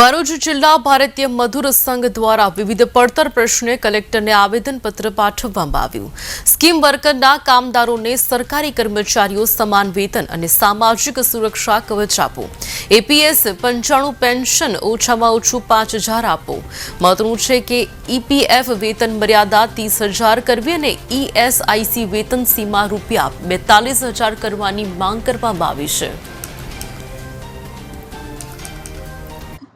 ભરૂચ જિલ્લા ભારતીય મધુર સંઘ દ્વારા વિવિધ પડતર પ્રશ્ને કલેક્ટરને આવેદનપત્ર પાઠવવામાં આવ્યું. સ્કીમ વર્કરના કામદારોને સરકારી કર્મચારીઓ સમાન વેતન અને સામાજિક સુરક્ષા કવચ આપો. એપીએસ પંચાણું પેન્શન ઓછામાં ઓછું પાંચ હજાર આપો. મહત્વનું છે કે ઈપીએફ વેતન મર્યાદા ત્રીસ હજાર કરવી અને ઈએસઆઈસી વેતન સીમા રૂપિયા બેતાલીસ હજાર કરવાની માંગ કરવામાં આવી છે.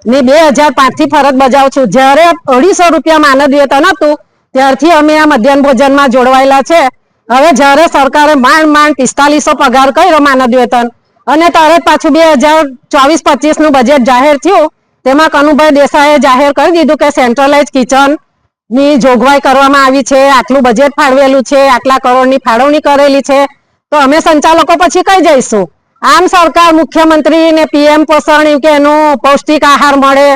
મેં બે હજાર પાંચથી ફરજ બજાવું છું. જ્યારે અઢીસો રૂપિયા માનદ વેતન હતું ત્યારથી અમે આ મધ્યાહન ભોજનમાં જોડવાયેલા છે. હવે જ્યારે સરકારે માંડ માંડ પિસ્તાલીસો પગાર કર્યો માનદ વેતન અને ત્યારે પાછું બે હજાર ચોવીસ પચીસનું બજેટ જાહેર થયું, તેમાં કનુભાઈ દેસાઈએ જાહેર કરી દીધું કે સેન્ટ્રલાઇઝ કિચનની જોગવાઈ કરવામાં આવી છે, આટલું બજેટ ફાળવેલું છે, આટલા કરોડની ફાળવણી કરેલી છે. તો અમે સંચાલકો પછી કઈ જઈશું? આમ સરકાર મુખ્યમંત્રી ને પીએમ પોષણ એમ કે એનું પૌષ્ટિક આહાર મળે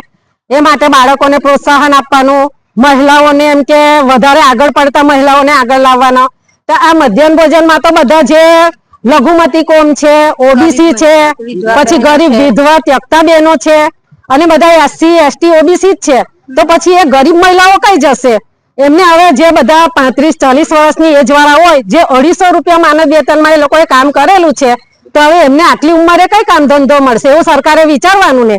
એ માટે બાળકોને પ્રોત્સાહન આપવાનું મહિલાઓને એમ કે વધારે આગળ પડતા મહિલાઓને આગળ લાવવાનો. તો આ મધ્યાહન ભોજનમાં તો બધા જે લઘુમતી કોમ છે ઓબીસી છે પછી ગરીબ વિધવા ત્યક્તા બહેનો છે અને બધા એસસી એસટી ઓબીસી જ છે. તો પછી એ ગરીબ મહિલાઓ કઈ જશે? એમને હવે જે બધા પાંત્રીસ ચાલીસ વર્ષની એજ વાળા હોય જે અઢીસો રૂપિયા માનદ વેતનમાં એ લોકોએ કામ કરેલું છે તો હવે એમને આટલી ઉંમરે કઈ કામ ધંધો મળશે? એવું સરકારે વિચારવાનું ને.